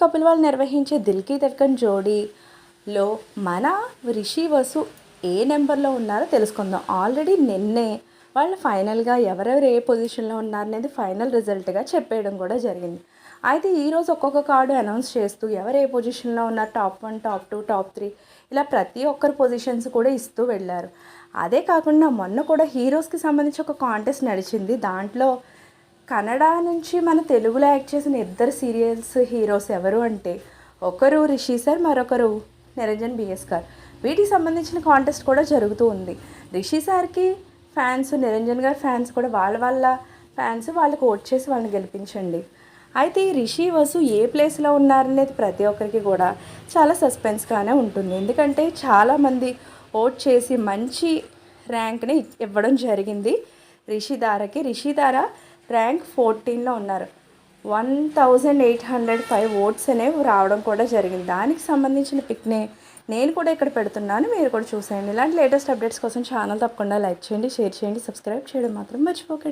కపిల్ వాళ్ళు నిర్వహించే దిల్కి దక్కన్ జోడీలో మన రిషి వసు ఏ నెంబర్లో ఉన్నారో తెలుసుకుందాం. ఆల్రెడీ నిన్నే వాళ్ళు ఫైనల్గా ఎవరెవరు ఏ పొజిషన్లో ఉన్నారనేది ఫైనల్ రిజల్ట్గా చెప్పేయడం కూడా జరిగింది. అయితే ఈరోజు ఒక్కొక్క కార్డు అనౌన్స్ చేస్తూ ఎవరు ఏ పొజిషన్లో ఉన్నారు top one top two top three ఇలా ప్రతి ఒక్కరి పొజిషన్స్ కూడా ఇస్తూ వెళ్ళారు. అదే కాకుండా మొన్న కూడా హీరోస్కి సంబంధించి ఒక కాంటెస్ట్ నడిచింది. దాంట్లో కన్నడ నుంచి మన తెలుగులో యాక్ట్ చేసిన ఇద్దరు సీరియల్స్ హీరోస్ ఎవరు అంటే ఒకరు రిషి సార్ మరొకరు నిరంజన్ బిఎస్ గారు. వీటికి సంబంధించిన కాంటెస్ట్ కూడా జరుగుతూ ఉంది. రిషి సార్కి ఫ్యాన్స్ నిరంజన్ గారి ఫ్యాన్స్ కూడా వాళ్ళ వాళ్ళ ఫ్యాన్స్ వాళ్ళకి ఓట్ చేసి వాళ్ళని గెలిపించండి. అయితే ఈ రిషి వసు ఏ ప్లేస్లో ఉన్నారనేది ప్రతి ఒక్కరికి కూడా చాలా సస్పెన్స్గానే ఉంటుంది. ఎందుకంటే చాలామంది ఓట్ చేసి మంచి ర్యాంక్ని ఇవ్వడం జరిగింది రిషి దారకి రిషి రిషిదార ర్యాంక్ ఫోర్టీన్లో ఉన్నారు. One thousand eight hundred five votes అనేవి రావడం కూడా జరిగింది. దానికి సంబంధించిన పిక్నే నేను కూడా ఇక్కడ పెడుతున్నాను. మీరు కూడా చూసేయండి. ఇలాంటి లేటెస్ట్ అప్డేట్స్ కోసం ఛానల్ తప్పకుండా లైక్ చేయండి షేర్ చేయండి సబ్స్క్రైబ్ చేయడం మాత్రం మర్చిపోకండి.